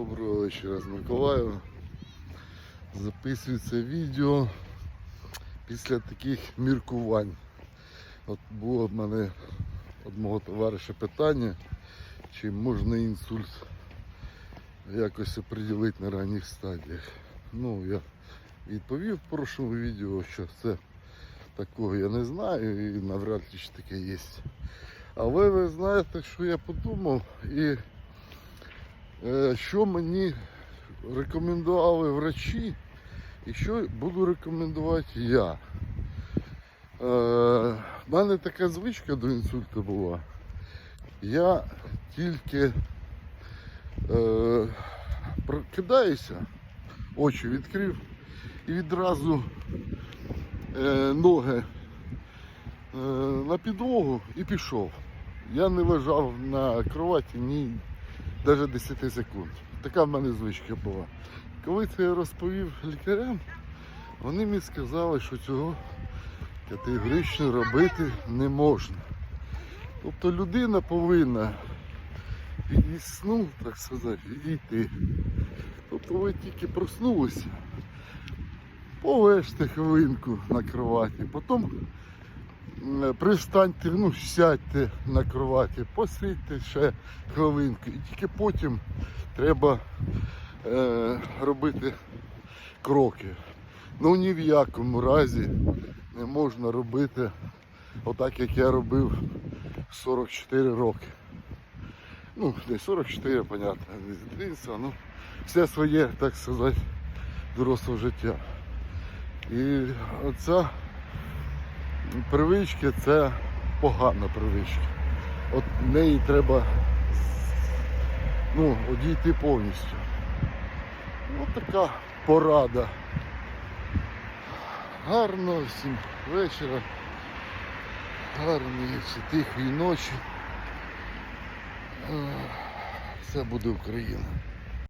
Доброго вечора з Миколаєва. Записується відео після таких міркувань. От було в мене від мого товариша питання, чи можна інсульт якось оприділити на ранніх стадіях. Ну, я відповів в прошлому відео, що це такого я не знаю і навряд ж таке є. Але ви знаєте, що я подумав і що мені рекомендували врачі і що буду рекомендувати я. Е, в мене така звичка до інсульту була. Я тільки е, прокидаюся, очі відкрив і відразу е, ноги е, на підлогу і пішов. Я не лежав на кроваті ні навіть 10 секунд. Така в мене звичка була. Коли це я розповів лікарям, вони мені сказали, що цього категорично робити не можна. Тобто людина повинна від сну, так сказати, відійти. Тобто ви тільки проснулися, полежте хвилинку на кроваті, потім пристаньте, ну, сядьте на кроваті, посидьте ще хвилинку. І тільки потім треба е, робити кроки. Ну ні в якому разі не можна робити отак, як я робив 44 роки. Ну, не 44, понятно, не з дитинства, ну все своє, так сказати, доросле життя. І оця привичка це погана привичка. От неї треба ну, одійти повністю. Ось така порада. Гарного всім вечора. Гарної тихої ночі. Е, Все буде Україна.